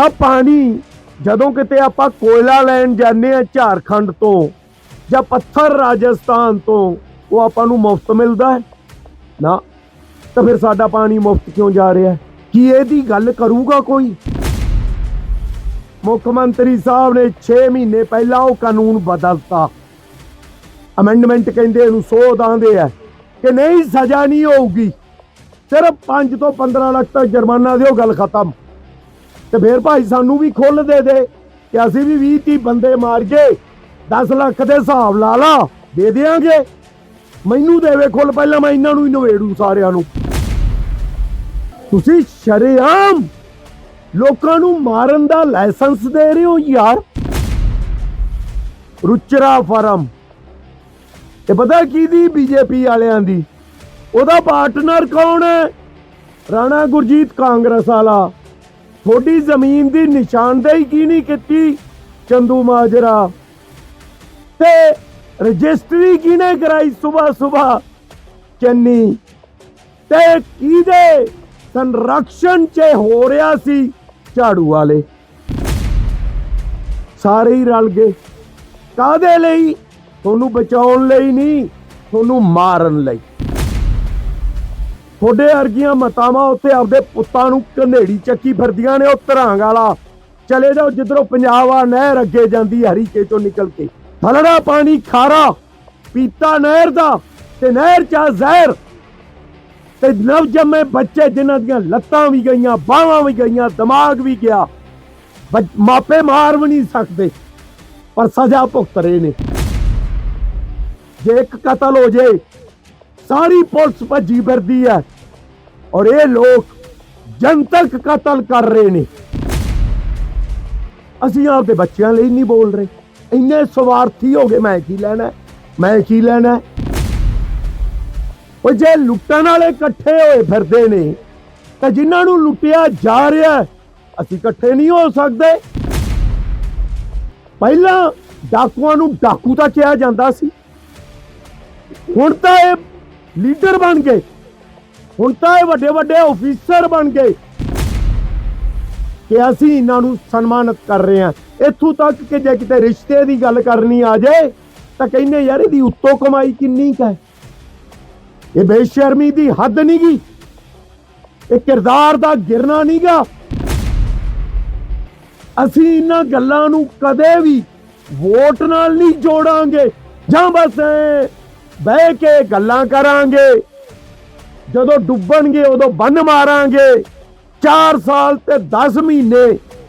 ਆ ਪਾਣੀ ਜਦੋਂ ਕਿਤੇ ਆਪਾਂ ਕੋਇਲਾ ਲੈਣ ਜਾਂਦੇ ਆ ਝਾਰਖੰਡ ਤੋਂ ਜਾਂ ਪੱਥਰ ਰਾਜਸਥਾਨ ਤੋਂ, ਉਹ ਆਪਾਂ ਨੂੰ ਮੁਫਤ ਮਿਲਦਾ ਹੈ। ਨਾ, ਤਾਂ ਫਿਰ ਸਾਡਾ ਪਾਣੀ ਮੁਫਤ ਕਿਉਂ ਜਾ ਰਿਹਾ ਹੈ? ਕੀ ਇਹਦੀ ਗੱਲ ਕਰੂਗਾ ਕੋਈ? ਮੁੱਖ ਮੰਤਰੀ ਸਾਹਿਬ ਨੇ 6 ਮਹੀਨੇ ਪਹਿਲਾਂ ਉਹ ਕਾਨੂੰਨ ਬਦਲਤਾ। ਅਮੈਂਡਮੈਂਟ ਕਹਿੰਦੇ ਇਹਨੂੰ ਸੋਧ ਆਂਦੇ ਆ ਕਿ ਨਹੀਂ, ਸਜ਼ਾ ਨਹੀਂ ਹੋਊਗੀ। ਸਿਰਫ 5 ਤੋਂ 15 ਲੱਖ ਤੱਕ ਜੁਰਮਾਨਾ ਦਿਓ, ਗੱਲ ਖਤਮ। ਤੇ ਫਿਰ ਭਾਈ ਸਾਨੂੰ ਵੀ ਖੁੱਲ ਦੇ ਦੇ ਕਿ ਅਸੀਂ ਵੀ 20 30 ਬੰਦੇ ਮਾਰ ਕੇ 10 ਲੱਖ ਦੇ ਹਿਸਾਬ ਲਾ ਲਾ, ਦੇ ਦੇਾਂਗੇ ਮੈਨੂੰ ਦੇਵੇ ਖੁੱਲ, ਪਹਿਲਾਂ ਮੈਂ ਇਹਨਾਂ ਨੂੰ ਹੀ ਨਵੇੜੂ ਸਾਰਿਆਂ ਨੂੰ। ਤੁਸੀਂ ਸ਼ਰੇਆਮ ਲੋਕਾਂ ਨੂੰ ਮਾਰਨ ਦਾ ਲਾਇਸੈਂਸ ਦੇ ਰਹੇ ਹੋ ਯਾਰ। ਰੁਚਰਾ ਫਰਮ। ਇਹ ਪਤਾ ਕੀ ਕਿਹਦੀ ਬੀਜੇਪੀ ਵਾਲਿਆਂ ਦੀ? ਉਹਦਾ ਪਾਰਟਨਰ ਕੌਣ ਹੈ? ਰਾਣਾ ਗੁਰਜੀਤ ਕਾਂਗਰਸ ਵਾਲਾ। ਥੋੜੀ ਜ਼ਮੀਨ ਦੀ ਨਿਸ਼ਾਨਦੇਹੀ ਕੀ ਨਹੀਂ ਕੀਤੀ? ਚੰਦੂ ਮਾਜਰਾ। ਤੇ ਰਜਿਸਟਰੀ ਕਿਹਨੇ ਕਰਾਈ ਸਵੇਰ ਸਵੇਰ ਚੰਨੀ। ਤੇ ਕਿਹਦੇ ਸੰਰਕਸ਼ਣ 'ਚ ਹੋ ਰਿਹਾ ਸੀ ਝਾੜੂ ਵਾਲੇ? ਸਾਰੇ ਹੀ ਰਲ ਗਏ। ਕਾਦੇ ਲਈ? ਤੁਹਾਨੂੰ ਬਚਾਉਣ ਲਈ ਨਹੀਂ, ਤੁਹਾਨੂੰ ਮਾਰਨ ਲਈ। ਤੁਹਾਡੇ ਵਰਗੀਆਂ ਮਤਾਵਾਂ ਉੱਥੇ ਆਪਦੇ ਪੁੱਤਾਂ ਨੂੰ ਘਨੇੜੀ ਚੱਕੀ ਫਿਰਦੀਆਂ ਨੇ, ਉਹ ਧਰਾਂਗ ਵਾਲਾ। ਚਲੇ ਜਾਓ ਜਿੱਧਰੋਂ ਪੰਜਾਬ ਆ ਨਹਿਰ ਅੱਗੇ ਜਾਂਦੀ ਹਰੀਕੇ ਚੋਂ ਨਿਕਲ ਕੇ। ਥਲੜਾ ਪਾਣੀ ਖਾਰਾ, ਪੀਤਾ ਨਹਿਰ ਦਾ ਤੇ ਨਹਿਰ ਚਾ ਜ਼ਹਿਰ। ਤੇ ਨਵ ਜੰਮੇ ਬੱਚੇ ਜਿਨ੍ਹਾਂ ਦੀਆਂ ਲੱਤਾਂ ਵੀ ਗਈਆਂ, ਬਾਹਾਂ ਵੀ ਗਈਆਂ, ਦਿਮਾਗ ਵੀ ਗਿਆ। ਮਾਪੇ ਮਾਰ ਵੀ ਨਹੀਂ ਸਕਦੇ, ਪਰ ਸਜ਼ਾ ਭੁਗਤ ਰਹੇ ਨੇ। ਜੇ ਇੱਕ ਕਤਲ ਹੋ ਜੇ ਸਾਰੀ ਪੁਲਿਸ ਭੱਜੀ ਫਿਰਦੀ ਹੈ। ਔਰ ਇਹ ਲੋਕ ਜਨਤਕ ਕਤਲ ਕਰ ਰਹੇ ਨੇ। ਅਸੀਂ ਆਪਦੇ ਬੱਚਿਆਂ ਲਈ ਨਹੀਂ ਬੋਲ ਰਹੇ। ਇੰਨੇ ਸਵਾਰਥੀ ਹੋ ਗਏ, ਮੈਂ ਕੀ ਲੈਣਾ ਮੈਂ ਕੀ ਲੈਣਾ ਉਹ ਜੇ ਲੁੱਟਣ ਵਾਲੇ ਇਕੱਠੇ ਹੋਏ ਫਿਰਦੇ ਨੇ, ਤਾਂ ਜਿਨ੍ਹਾਂ ਨੂੰ ਲੁੱਟਿਆ ਜਾ ਰਿਹਾ ਅਸੀਂ ਇਕੱਠੇ ਨਹੀਂ ਹੋ ਸਕਦੇ। ਪਹਿਲਾਂ ਡਾਕੂਆਂ ਨੂੰ ਡਾਕੂ ਤਾਂ ਕਿਹਾ ਜਾਂਦਾ ਸੀ। ਹੁਣ ਤਾਂ ਇਹ ਲੀਡਰ ਬਣ ਗਏ। ਹੁਣ ਤਾਂ ਇਹ ਵੱਡੇ ਵੱਡੇ ਆਫੀਸਰ ਬਣ ਗਏ। ਕਿ ਅਸੀਂ ਇਹਨਾਂ ਨੂੰ ਸਨਮਾਨਿਤ ਕਰ ਰਹੇ ਹਾਂ। ਇੱਥੋਂ ਤੱਕ ਕਿ ਜੇ ਕਿਤੇ ਰਿਸ਼ਤੇ ਦੀ ਗੱਲ ਕਰਨੀ ਆ ਜਾਏ ਤਾਂ ਕਹਿੰਦੇ ਯਾਰ ਇਹਦੀ ਉੱਤੋਂ ਕਮਾਈ ਕਿੰਨੀ ਕੁ ਹੈ? ਇਹ ਬੇਸ਼ਰਮੀ ਦੀ ਹੱਦ ਨਹੀਂ ਗਈ ਇਹ ਕਿਰਦਾਰ ਦਾ ਗਿਰਨਾ ਨਹੀਂਗਾ ਅਸੀਂ ਇਹਨਾਂ ਗੱਲਾਂ ਨੂੰ ਕਦੇ ਵੀ ਵੋਟ ਨਾਲ ਨਹੀਂ ਜੋੜਾਂਗੇ। ਜਾਂ ਬਸ ਬਹਿ ਕੇ ਗੱਲਾਂ ਕਰਾਂਗੇ। ਜਦੋਂ ਡੁੱਬਣਗੇ, ਉਦੋਂ ਬੰਨ ਮਾਰਾਂਗੇ। 4 ਸਾਲ ਤੇ 10 ਮਹੀਨੇ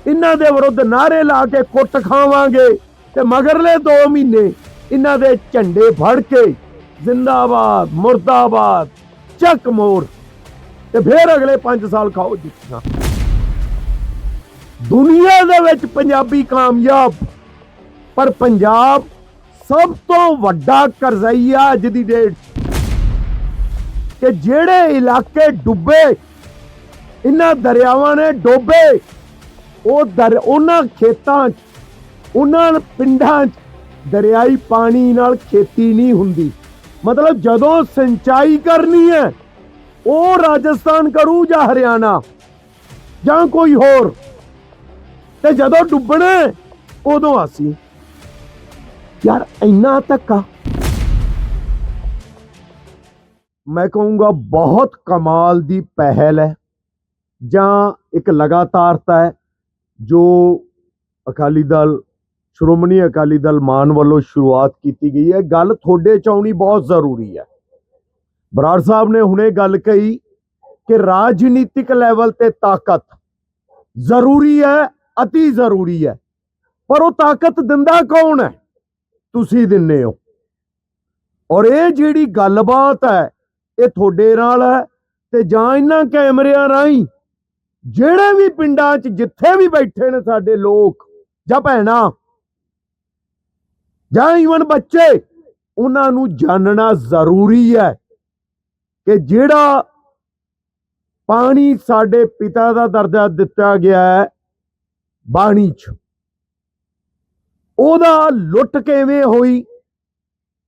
ਇਹਨਾਂ ਦੇ ਵਿਰੁੱਧ ਨਾਰੇ ਲਾ ਕੇ ਕੁੱਟ ਖਾਵਾਂਗੇ ਤੇ ਮਗਰਲੇ 2 ਮਹੀਨੇ ਇਹਨਾਂ ਦੇ ਝੰਡੇ ਫੜ ਕੇ ਜ਼ਿੰਦਾਬਾਦ, ਮੁਰਦਾਬਾਦ, ਚੱਕ ਮੋਰ ਤੇ ਫਿਰ ਅਗਲੇ 5 ਸਾਲ ਖਾਓ ਜੁੱਤੀਆਂ ਦੁਨੀਆ ਦੇ ਵਿੱਚ ਪੰਜਾਬੀ ਕਾਮਯਾਬ, ਪਰ ਪੰਜਾਬ ਸਭ ਤੋਂ ਵੱਡਾ ਕਰਜ਼ਈਆ ਅੱਜ ਦੀ ਡੇਟ ਕਿ ਜਿਹੜੇ ਇਲਾਕੇ ਡੁੱਬੇ, ਇਹਨਾਂ ਦਰਿਆਵਾਂ ਨੇ ਡੋਬੇ, ਉਹ ਦਰ, ਉਹਨਾਂ ਖੇਤਾਂ 'ਚ, ਉਹਨਾਂ ਪਿੰਡਾਂ 'ਚ ਦਰਿਆਈ ਪਾਣੀ ਨਾਲ ਖੇਤੀ ਨਹੀਂ ਹੁੰਦੀ। ਮਤਲਬ ਜਦੋਂ ਸਿੰਚਾਈ ਕਰਨੀ ਹੈ, ਉਹ ਰਾਜਸਥਾਨ ਕਰੂ ਜਾਂ ਹਰਿਆਣਾ ਜਾਂ ਕੋਈ ਹੋਰ, ਤੇ ਜਦੋਂ ਡੁੱਬਣਾ, ਉਦੋਂ ਅਸੀਂ ਯਾਰ ਇੰਨਾ ਧੱਕਾ ਮੈਂ ਕਹੂੰਗਾ ਬਹੁਤ ਕਮਾਲ ਦੀ ਪਹਿਲ ਹੈ ਜਾਂ ਇੱਕ ਲਗਾਤਾਰਤਾ ਹੈ ਜੋ ਅਕਾਲੀ ਦਲ ਸ਼੍ਰੋਮਣੀ ਅਕਾਲੀ ਦਲ ਮਾਨ ਵੱਲੋਂ ਸ਼ੁਰੂਆਤ ਕੀਤੀ ਗਈ ਹੈ ਗੱਲ ਤੁਹਾਡੇ ਚ ਆਉਣੀ ਬਹੁਤ ਜ਼ਰੂਰੀ ਹੈ ਬਰਾੜ ਸਾਹਿਬ ਨੇ ਹੁਣੇ ਗੱਲ ਕਹੀ ਕਿ ਰਾਜਨੀਤਿਕ ਲੈਵਲ ਤੇ ਤਾਕਤ ਜ਼ਰੂਰੀ ਹੈ ਅਤੀ ਜ਼ਰੂਰੀ ਹੈ ਪਰ ਉਹ ਤਾਕਤ ਦਿੰਦਾ ਕੌਣ ਹੈ ਤੁਸੀਂ ਦਿੰਨੇ ਹੋ। ਔਰ ਇਹ ਜਿਹੜੀ ਗੱਲਬਾਤ ਹੈ, ਇਹ ਤੁਹਾਡੇ ਨਾਲ ਹੈ ਤੇ ਜਾਂ ਇਹਨਾਂ ਕੈਮਰਿਆਂ ਰਾਹੀਂ, ਜਿਹੜੇ ਵੀ ਪਿੰਡਾਂ 'ਚ ਜਿੱਥੇ ਵੀ ਬੈਠੇ ਨੇ ਸਾਡੇ ਲੋਕ, ਜਾਂ ਭੈਣਾਂ, ਜਾਂ ਈਵਨ ਬੱਚੇ, ਉਹਨਾਂ ਨੂੰ ਜਾਣਨਾ ਜ਼ਰੂਰੀ ਹੈ ਕਿ ਜਿਹੜਾ ਪਾਣੀ ਸਾਡੇ ਪਿਤਾ ਦਾ ਦਰਜਾ ਦਿੱਤਾ ਗਿਆ ਹੈ, ਬਾਣੀ 'ਚ। ਉਹਦਾ ਲੁੱਟ ਕਿਵੇਂ ਹੋਈ?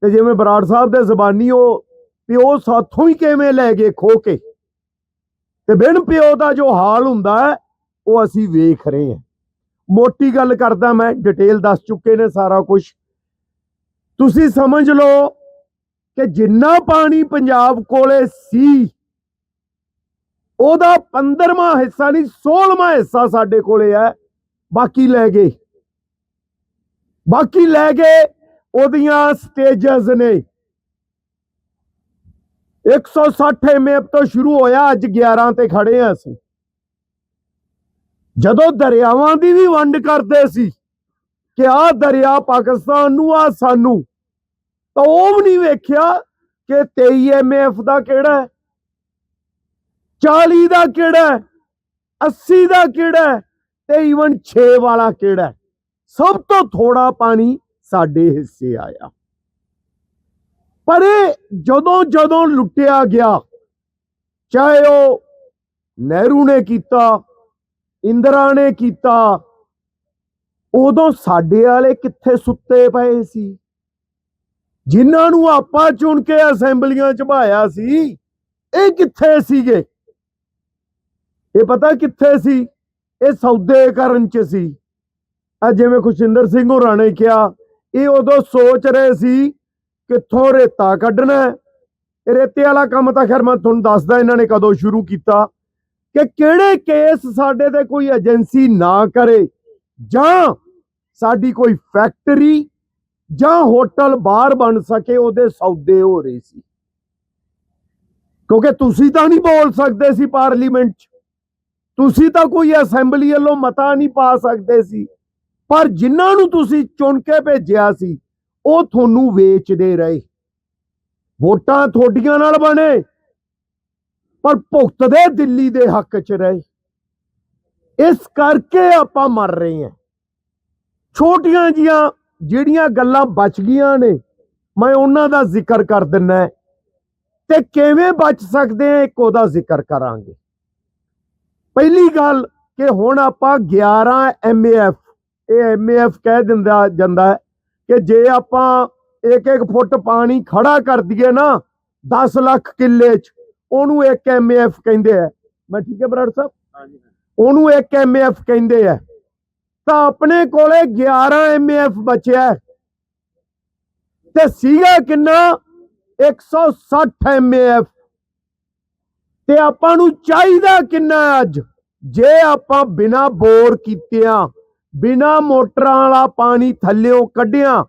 ਤੇ ਜਿਵੇਂ ਬਰਾੜ ਸਾਹਿਬ ਦੇ ਜ਼ਬਾਨੀ ਉਹ ਪਿਓ ਸਾਥੋਂ ਹੀ ਕਿਵੇਂ ਲੈ ਗਏ ਖੋ ਕੇ? ਤੇ ਬਿਨ ਪਿਓ ਦਾ ਜੋ ਹਾਲ ਹੁੰਦਾ ਹੈ, ਉਹ ਅਸੀਂ ਵੇਖ ਰਹੇ ਹਾਂ। ਮੋਟੀ ਗੱਲ ਕਰਦਾ ਮੈਂ ਡਿਟੇਲ ਦੱਸ ਚੁੱਕੇ ਨੇ ਸਾਰਾ ਕੁਝ ਤੁਸੀਂ ਸਮਝ ਲਓ ਕਿ ਜਿੰਨਾ ਪਾਣੀ ਪੰਜਾਬ ਕੋਲੇ ਸੀ, ਉਹਦਾ 15ਵਾਂ ਹਿੱਸਾ ਨਹੀਂ 16ਵਾਂ ਹਿੱਸਾ ਸਾਡੇ ਕੋਲੇ ਹੈ, ਬਾਕੀ ਲੈ ਗਏ। ਬਾਕੀ ਲੈ ਗਏ, ਉਹਦੀਆਂ ਸਟੇਜਸ ਨੇ। 160 ਐਮਐਫ ਤੋਂ ਸ਼ੁਰੂ ਹੋਇਆ, ਅੱਜ 11 ਤੇ ਖੜੇ ਆ ਅਸੀਂ। ਜਦੋਂ ਦਰਿਆਵਾਂ ਦੀ ਵੀ ਵੰਡ ਕਰਦੇ ਸੀ ਕਿ ਆਹ ਦਰਿਆ ਪਾਕਿਸਤਾਨ ਨੂੰ ਆ ਸਾਨੂੰ, ਤਾਂ ਉਹ ਵੀ ਨਹੀਂ ਵੇਖਿਆ ਕਿ 23 ਐਮਐਫ ਦਾ ਕਿਹੜਾ ਹੈ 40 ਦਾ ਕਿਹੜਾ ਹੈ 80 ਦਾ ਕਿਹੜਾ ਹੈ ਤੇ ਈਵਨ 6 ਵਾਲਾ ਕਿਹੜਾ ਹੈ। ਸਭ ਤੋਂ ਥੋੜਾ ਪਾਣੀ ਸਾਡੇ ਹਿੱਸੇ ਆਇਆ। ਪਰ ਇਹ ਜਦੋਂ ਜਦੋਂ ਲੁੱਟਿਆ ਗਿਆ, ਚਾਹੇ ਉਹ ਨਹਿਰੂ ਨੇ ਕੀਤਾ, ਇੰਦਰਾ ਨੇ ਕੀਤਾ, ਉਦੋਂ ਸਾਡੇ ਵਾਲੇ ਕਿੱਥੇ ਸੁੱਤੇ ਪਏ ਸੀ? ਜਿਨ੍ਹਾਂ ਨੂੰ ਆਪਾਂ ਚੁਣ ਕੇ ਅਸੈਂਬਲੀਆਂ ਚ ਭਾਇਆ ਸੀ, ਇਹ ਕਿੱਥੇ ਸੀਗੇ? ਇਹ ਪਤਾ ਕਿੱਥੇ ਸੀ? ਇਹ ਸੌਦੇ ਕਰਨ ਚ ਸੀ। ਆ ਜਿਵੇਂ ਖੁਸ਼ਿੰਦਰ ਸਿੰਘ ਹੋਰਾਂ ਨੇ ਕਿਹਾ, ਇਹ ਉਦੋਂ ਸੋਚ ਰਹੇ ਸੀ ਕਿੱਥੋਂ ਰੇਤਾ ਕੱਢਣਾ ਰੇਤੇ ਵਾਲਾ ਕੰਮ ਤਾਂ ਖੈਰ ਮੈਂ ਤੁਹਾਨੂੰ ਦੱਸਦਾ ਇਹਨਾਂ ਨੇ ਕਦੋਂ ਸ਼ੁਰੂ ਕੀਤਾ ਕਿ ਕਿਹੜੇ ਕੇਸ ਸਾਡੇ ਤੇ ਕੋਈ ਏਜੰਸੀ ਨਾ ਕਰੇ ਜਾਂ ਸਾਡੀ ਕੋਈ ਫੈਕਟਰੀ ਜਾਂ ਹੋਟਲ ਬਾਹਰ ਬਣ ਸਕੇ ਉਹਦੇ ਸੌਦੇ ਹੋ ਰਹੇ ਸੀ। ਕਿਉਂਕਿ ਤੁਸੀਂ ਤਾਂ ਨਹੀਂ ਬੋਲ ਸਕਦੇ ਸੀ ਪਾਰਲੀਮੈਂਟ 'ਚ। ਤੁਸੀਂ ਤਾਂ ਕੋਈ ਅਸੈਂਬਲੀ ਵੱਲੋਂ ਮਤਾ ਨਹੀਂ ਪਾ ਸਕਦੇ ਸੀ। ਪਰ ਜਿਨ੍ਹਾਂ ਨੂੰ ਤੁਸੀਂ ਚੁਣ ਕੇ ਭੇਜਿਆ ਸੀ, ਉਹ ਤੁਹਾਨੂੰ ਵੇਚਦੇ ਰਹੇ। ਵੋਟਾਂ ਤੁਹਾਡੀਆਂ ਨਾਲ ਬਣੇ, ਪਰ ਭੁਗਤਦੇ ਦਿੱਲੀ ਦੇ ਹੱਕ 'ਚ ਰਹੇ। ਇਸ ਕਰਕੇ ਆਪਾਂ ਮਰ ਰਹੇ ਹਾਂ। ਛੋਟੀਆਂ ਜੀਆਂ ਜਿਹੜੀਆਂ ਗੱਲਾਂ ਬਚ ਗਈਆਂ ਨੇ, ਮੈਂ ਉਹਨਾਂ ਦਾ ਜ਼ਿਕਰ ਕਰ ਦਿੰਨਾ ਤੇ ਕਿਵੇਂ ਬਚ ਸਕਦੇ ਆ ਇੱਕ ਉਹਦਾ ਜ਼ਿਕਰ ਕਰਾਂਗੇ। ਪਹਿਲੀ ਗੱਲ ਕਿ ਹੁਣ ਆਪਾਂ 11 ਐਮਏਐਫ ਇਹ ਐਮਏਐਫ ਕਹਿ ਦਿੰਦਾ ਜਾਂਦਾ ਹੈ ਕਿ ਜੇ ਆਪਾਂ ਇੱਕ ਇੱਕ ਫੁੱਟ ਪਾਣੀ ਖੜਾ ਕਰ ਦਈਏ ਨਾ 10 ਲੱਖ ਕਿੱਲੇ 'ਚ ਉਹਨੂੰ ਇੱਕ ਐਮਏਐਫ ਕਹਿੰਦੇ ਆ। ਮੈਂ ਠੀਕ ਹੈ ਬਰਾੜ ਸਾਹਿਬ? ਹਾਂਜੀ ਉਹਨੂੰ ਇੱਕ ਐਮਏਐਫ ਕਹਿੰਦੇ ਆ। ਤਾਂ ਆਪਣੇ ਕੋਲੇ 11 ਐਮਏਐਫ ਬਚਿਆ। ਤੇ ਸੀਗਾ ਕਿੰਨਾ? 160 ਐਮਏਐਫ ਤੇ ਆਪਾਂ ਨੂੰ ਚਾਹੀਦਾ ਕਿੰਨਾ ਅੱਜ? ਜੇ ਆਪਾਂ ਬਿਨਾ ਬੋਰ ਕੀਤਿਆਂ ਬਿਨਾ ਮੋਟਰਾਂ ਵਾਲਾ ਪਾਣੀ ਥੱਲਿਓ ਕੱਢਿਆ,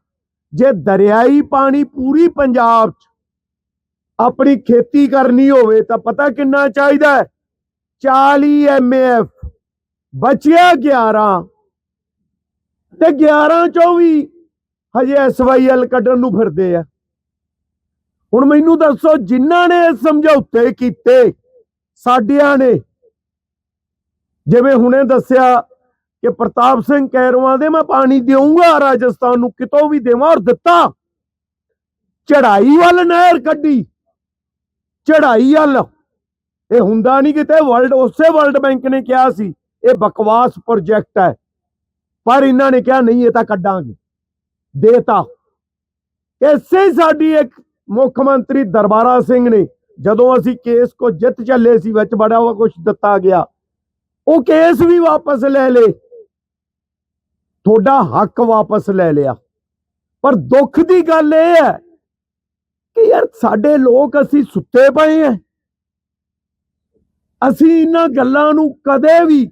ਜੇ ਦਰਿਆਈ ਪਾਣੀ ਪੂਰੀ ਪੰਜਾਬ 'ਚ ਆਪਣੀ ਖੇਤੀ ਕਰਨੀ ਹੋਵੇ ਤਾਂ ਪਤਾ ਕਿੰਨਾ ਚਾਹੀਦਾ ਹੈ? 40 ਐਮਏਐਫ ਬਚਿਆ 11 ਤੇ 11 ਚੋਂ ਵੀ ਹਜੇ ਐਸਵਾਈਐਲ ਕੱਢਣ ਨੂੰ ਫਿਰਦੇ ਆ। ਹੁਣ ਮੈਨੂੰ ਦੱਸੋ, ਜਿਨ੍ਹਾਂ ਨੇ ਸਮਝੌਤੇ ਕੀਤੇ, ਸਾਡਿਆਂ ਨੇ? ਜਿਵੇਂ ਹੁਣੇ ਦੱਸਿਆ ਕਿ ਪ੍ਰਤਾਪ ਸਿੰਘ ਕੈਰਵਾਂ ਦੇ ਮੈਂ ਪਾਣੀ ਦੇਵਾਂਗਾ ਰਾਜਸਥਾਨ ਨੂੰ ਕਿਤੋਂ ਵੀ ਦੇਵਾਂ ਔਰ ਦਿੱਤਾ। ਚੜਾਈ ਵੱਲ ਨਹਿਰ ਕੱਢੀ। ਚੜਾਈ ਵੱਲ। ਇਹ ਹੁੰਦਾ ਨਹੀਂ ਕਿਤੇ ਵਰਲਡ, ਉਸੇ ਵਰਲਡ ਬੈਂਕ ਨੇ ਕਿਹਾ ਸੀ, ਇਹ ਬਕਵਾਸ ਪ੍ਰੋਜੈਕਟ ਹੈ। ਪਰ ਇਹਨਾਂ ਨੇ ਕਿਹਾ, ਨਹੀਂ, ਇਹ ਤਾਂ ਕੱਢਾਂਗੇ। ਦੇਤਾ। ਇਸੇ ਸਾਡੀ ਇੱਕ ਮੁੱਖ ਮੰਤਰੀ ਦਰਬਾਰਾ ਸਿੰਘ ਨੇ, ਜਦੋਂ ਅਸੀਂ ਕੇਸ ਕੋ ਜਿੱਤ ਚੱਲੇ ਸੀ, ਵਿੱਚ ਬੜਾ ਵਾ ਕੁਝ ਦਿੱਤਾ ਗਿਆ। ਉਹ ਕੇਸ ਵੀ ਵਾਪਸ ਲੈ ਲੇ ਤੁਹਾਡਾ ਹੱਕ ਵਾਪਸ ਲੈ ਲਿਆ। ਪਰ ਦੁੱਖ ਦੀ ਗੱਲ ਇਹ ਹੈ ਕਿ ਯਾਰ ਸਾਡੇ ਲੋਕ ਅਸੀਂ ਸੁੱਤੇ ਪਏ ਆ ਅਸੀਂ ਇਹਨਾਂ ਗੱਲਾਂ ਨੂੰ ਕਦੇ ਵੀ